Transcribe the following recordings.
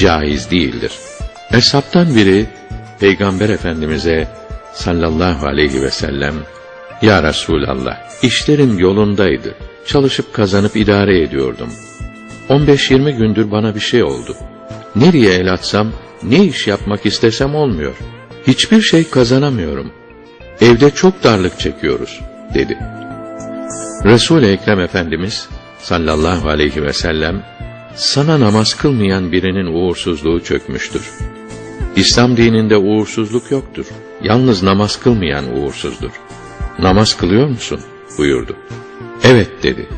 caiz değildir. Eshabtan biri Peygamber Efendimiz'e sallallahu aleyhi ve sellem Ya Resulallah işlerim yolundaydı. Çalışıp kazanıp idare ediyordum. 15-20 gündür bana bir şey oldu. Nereye el atsam, ne iş yapmak istesem olmuyor. Hiçbir şey kazanamıyorum. Evde çok darlık çekiyoruz, dedi. Resul-i Ekrem Efendimiz sallallahu aleyhi ve sellem sana namaz kılmayan birinin uğursuzluğu çökmüştür. İslam dininde uğursuzluk yoktur. Yalnız namaz kılmayan uğursuzdur. Namaz kılıyor musun? buyurdu. Evet dedi.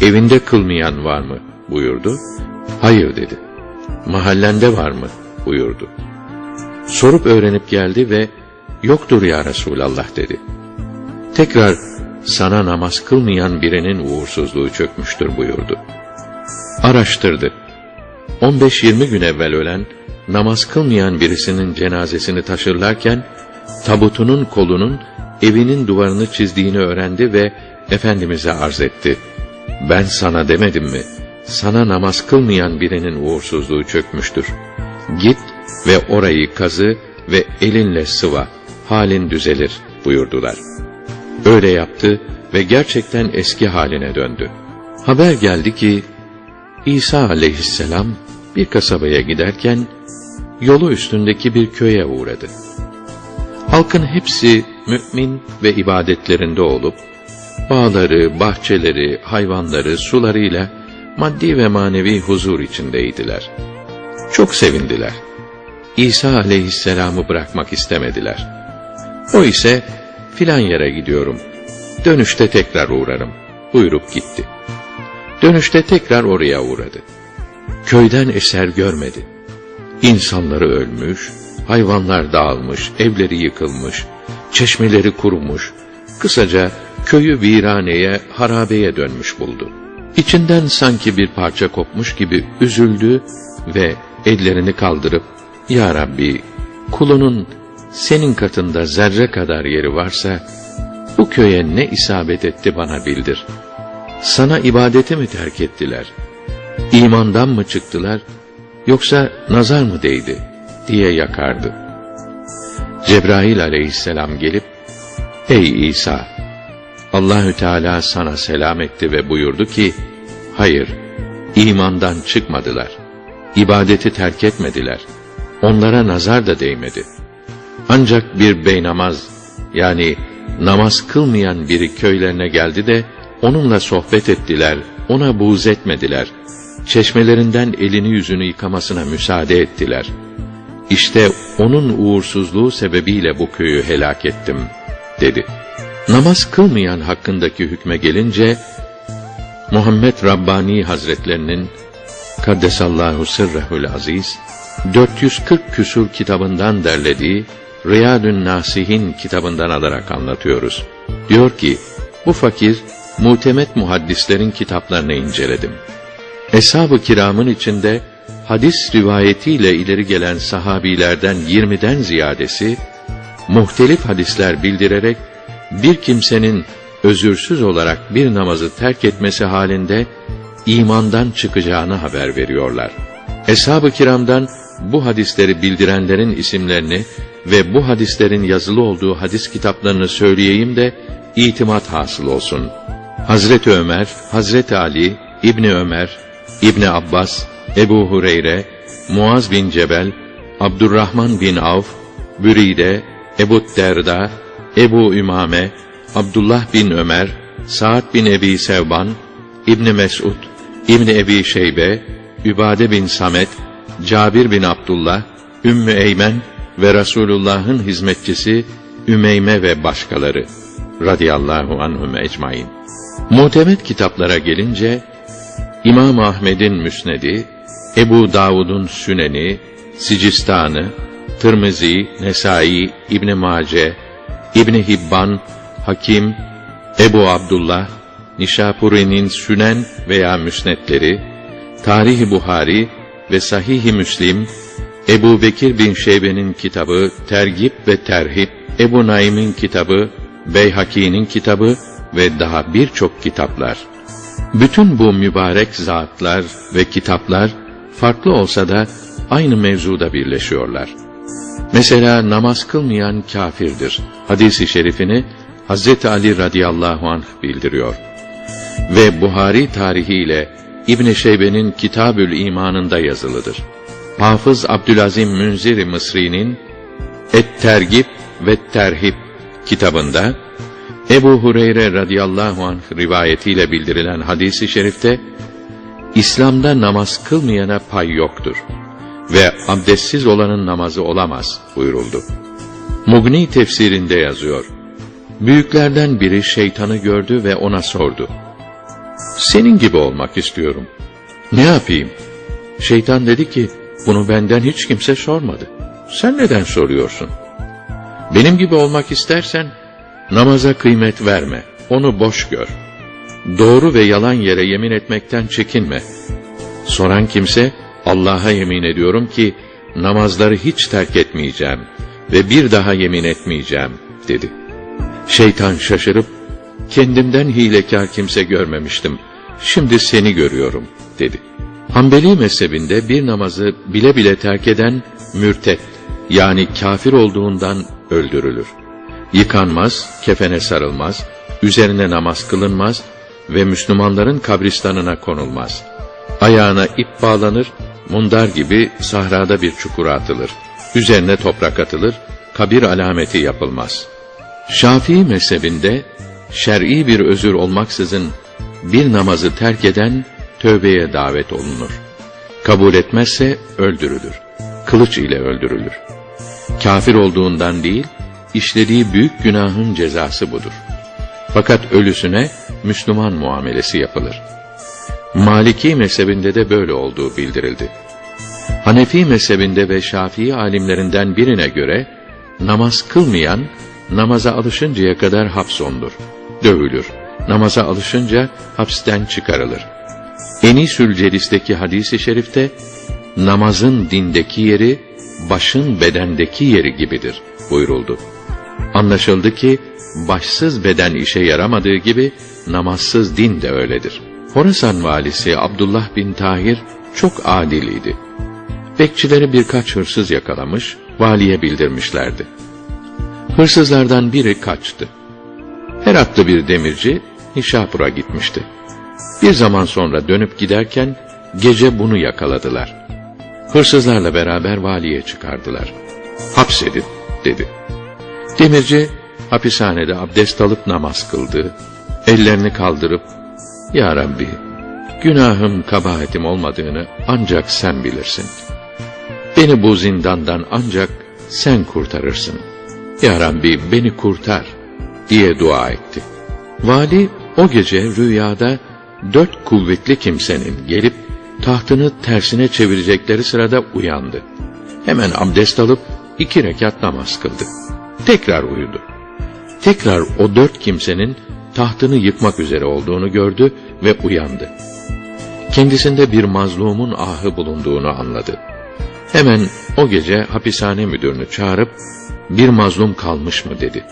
Evinde kılmayan var mı? buyurdu. Hayır dedi. Mahallende var mı? buyurdu. Sorup öğrenip geldi ve yoktur ya Resulallah dedi. Tekrar sana namaz kılmayan birinin uğursuzluğu çökmüştür buyurdu. Araştırdı. 15-20 gün evvel ölen, namaz kılmayan birisinin cenazesini taşırlarken, tabutunun kolunun evinin duvarını çizdiğini öğrendi ve Efendimiz'e arz etti. Ben sana demedim mi? Sana namaz kılmayan birinin uğursuzluğu çökmüştür. Git ve orayı kazı ve elinle sıva, halin düzelir buyurdular. Öyle yaptı ve gerçekten eski haline döndü. Haber geldi ki, İsa aleyhisselam bir kasabaya giderken, yolu üstündeki bir köye uğradı. Halkın hepsi mümin ve ibadetlerinde olup, bağları, bahçeleri, hayvanları, sularıyla maddi ve manevi huzur içindeydiler. Çok sevindiler. İsa aleyhisselamı bırakmak istemediler. O ise filan yere gidiyorum. Dönüşte tekrar uğrarım. Buyurup gitti. Dönüşte tekrar oraya uğradı. Köyden eser görmedi. İnsanları ölmüş, hayvanlar dağılmış, evleri yıkılmış, çeşmeleri kurumuş, kısaca köyü viraneye, harabeye dönmüş buldu. İçinden sanki bir parça kopmuş gibi üzüldü ve ellerini kaldırıp, Ya Rabbi, kulunun senin katında zerre kadar yeri varsa, bu köye ne isabet etti bana bildir. Sana ibadeti mi terk ettiler? İmandan mı çıktılar, yoksa nazar mı değdi diye yakardı. Cebrail aleyhisselam gelip, Ey İsa! Allahü Teala sana selam etti ve buyurdu ki, hayır, imandan çıkmadılar. İbadeti terk etmediler. Onlara nazar da değmedi. Ancak bir beynamaz, yani namaz kılmayan biri köylerine geldi de, onunla sohbet ettiler, ona buğz etmediler. Çeşmelerinden elini yüzünü yıkamasına müsaade ettiler. İşte onun uğursuzluğu sebebiyle bu köyü helak ettim, dedi. Namaz kılmayan hakkındaki hükme gelince, Muhammed Rabbani Hazretlerinin Kaddesallahu sırrehül aziz 440 küsur kitabından derlediği Riyadün Nasihin kitabından alarak anlatıyoruz. Diyor ki, bu fakir, mutemet muhaddislerin kitaplarını inceledim. Eshab-ı kiramın içinde, hadis rivayetiyle ileri gelen sahabilerden 20'den ziyadesi, muhtelif hadisler bildirerek, bir kimsenin özürsüz olarak bir namazı terk etmesi halinde, imandan çıkacağını haber veriyorlar. Eshab-ı kiramdan bu hadisleri bildirenlerin isimlerini ve bu hadislerin yazılı olduğu hadis kitaplarını söyleyeyim de itimat hasıl olsun. Hazreti Ömer, Hazreti Ali, İbni Ömer, İbni Abbas, Ebu Hureyre, Muaz bin Cebel, Abdurrahman bin Avf, Büride, Ebu Derda, Ebu Ümame, Abdullah bin Ömer, Sa'd bin Ebi Sevban, İbni Mesud, İbni Ebi Şeybe, Übade bin Samet, Cabir bin Abdullah, Ümmü Eymen ve Resulullah'ın hizmetçisi Ümeyme ve başkaları radıyallahu anhum ecmaîn. Mutemet kitaplara gelince İmam Ahmed'in Müsnedi, Ebu Davud'un Süneni, Sicistanı, Tirmizi, Nesai, İbn Mace, İbn Hibban, Hakim, Ebu Abdullah, Nişapuri'nin Sünen veya Müsnetleri, Tarih-i Buhari ve Sahih-i Müslim, Ebu Bekir bin Şeybe'nin kitabı Tergip ve Terhip, Ebu Naim'in kitabı, Beyhaki'nin kitabı ve daha birçok kitaplar. Bütün bu mübarek zatlar ve kitaplar farklı olsa da aynı mevzuda birleşiyorlar. Mesela namaz kılmayan kafirdir. Hadis-i şerifini Hz. Ali radıyallahu anh bildiriyor. Ve Buhari tarihiyle İbn Şeybe'nin Kitabül İmanında yazılıdır. Hafız Abdülazim Münzir Mısri'nin Et-Tergib ve Terhib kitabında Ebu Hureyre radıyallahu anh rivayetiyle bildirilen hadisi şerifte İslam'da namaz kılmayana pay yoktur ve abdestsiz olanın namazı olamaz buyuruldu. Mugni tefsirinde yazıyor. Büyüklerden biri şeytanı gördü ve ona sordu. Senin gibi olmak istiyorum. Ne yapayım? Şeytan dedi ki, bunu benden hiç kimse sormadı. Sen neden soruyorsun? Benim gibi olmak istersen, namaza kıymet verme, onu boş gör. Doğru ve yalan yere yemin etmekten çekinme. Soran kimse, Allah'a yemin ediyorum ki, namazları hiç terk etmeyeceğim ve bir daha yemin etmeyeceğim, dedi. Şeytan şaşırıp, kendimden hilekar kimse görmemiştim, şimdi seni görüyorum, dedi. Hanbeli mezhebinde bir namazı bile bile terk eden, mürtet, yani kafir olduğundan öldürülür. Yıkanmaz, kefene sarılmaz, üzerine namaz kılınmaz ve Müslümanların kabristanına konulmaz. Ayağına ip bağlanır, mundar gibi sahrada bir çukura atılır. Üzerine toprak atılır, kabir alameti yapılmaz. Şafii mezhebinde şer'i bir özür olmaksızın bir namazı terk eden tövbeye davet olunur. Kabul etmezse öldürülür. Kılıç ile öldürülür. Kafir olduğundan değil, işlediği büyük günahın cezası budur. Fakat ölüsüne Müslüman muamelesi yapılır. Maliki mezhebinde de böyle olduğu bildirildi. Hanefi mezhebinde ve Şafii alimlerinden birine göre namaz kılmayan namaza alışıncaya kadar hapsondur, dövülür. Namaza alışınca hapisten çıkarılır. Enisül Celis'teki hadisi şerifte namazın dindeki yeri başın bedendeki yeri gibidir buyuruldu. Anlaşıldı ki başsız beden işe yaramadığı gibi namazsız din de öyledir. Horasan valisi Abdullah bin Tahir çok adiliydi. Bekçileri birkaç hırsız yakalamış, valiye bildirmişlerdi. Hırsızlardan biri kaçtı. Heratlı bir demirci Nişapur'a gitmişti. Bir zaman sonra dönüp giderken gece bunu yakaladılar. Hırsızlarla beraber valiye çıkardılar. Hapsedin dedi. Demirci hapishanede abdest alıp namaz kıldı. Ellerini kaldırıp Ya Rabbi günahım kabahatim olmadığını ancak sen bilirsin. Beni bu zindandan ancak sen kurtarırsın. Ya Rabbi beni kurtar diye dua etti. Vali o gece rüyada dört kuvvetli kimsenin gelip tahtını tersine çevirecekleri sırada uyandı. Hemen abdest alıp iki rekat namaz kıldı. Tekrar uyudu. Tekrar o dört kimsenin tahtını yıkmak üzere olduğunu gördü ve uyandı. Kendisinde bir mazlumun ahı bulunduğunu anladı. Hemen o gece hapishane müdürünü çağırıp bir mazlum kalmış mı dedi.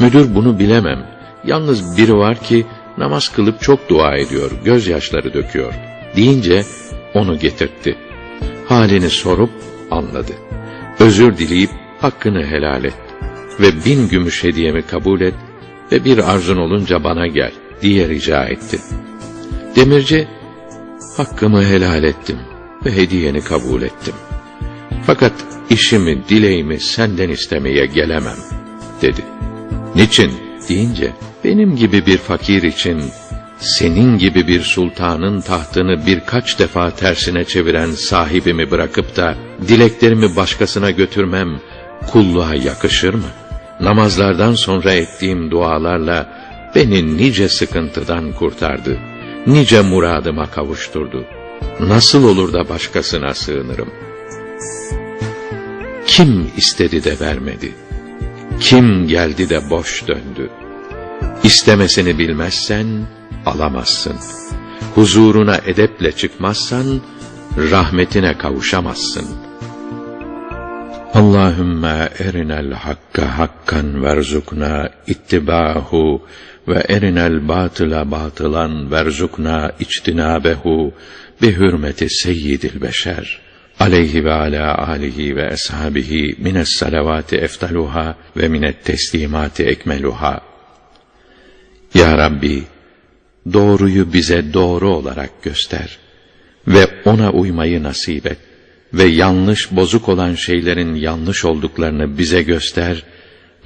Müdür bunu bilemem. Yalnız biri var ki namaz kılıp çok dua ediyor, gözyaşları döküyor deyince onu getirtti. Halini sorup anladı. Özür dileyip hakkını helal et ve bin gümüş hediyemi kabul et ve bir arzun olunca bana gel diye rica etti. Demirci, hakkımı helal ettim ve hediyeni kabul ettim. Fakat işimi, dileğimi senden istemeye gelemem, dedi. Niçin deyince, benim gibi bir fakir için senin gibi bir sultanın tahtını birkaç defa tersine çeviren sahibimi bırakıp da dileklerimi başkasına götürmem kulluğa yakışır mı? Namazlardan sonra ettiğim dualarla beni nice sıkıntıdan kurtardı, nice muradıma kavuşturdu. Nasıl olur da başkasına sığınırım? Kim istedi de vermedi? Kim geldi de boş döndü? İstemesini bilmezsen, alamazsın. Huzuruna edeple çıkmazsan, rahmetine kavuşamazsın. Allahümme erinel hakka hakkan verzukna ittibahu ve erinel batıla batılan verzukna içtinabehu bi hürmeti seyyidil beşer aleyhi ve ala alihi ve ashabihi mines salavati eftaluha ve minet teslimati ekmeluha. Ya Rabbi, doğruyu bize doğru olarak göster ve ona uymayı nasip et ve yanlış bozuk olan şeylerin yanlış olduklarını bize göster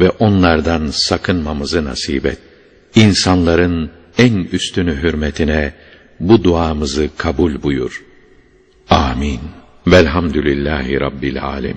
ve onlardan sakınmamızı nasip et. İnsanların en üstünü hürmetine bu duamızı kabul buyur. Amin. Velhamdülillahi Rabbil Alemin.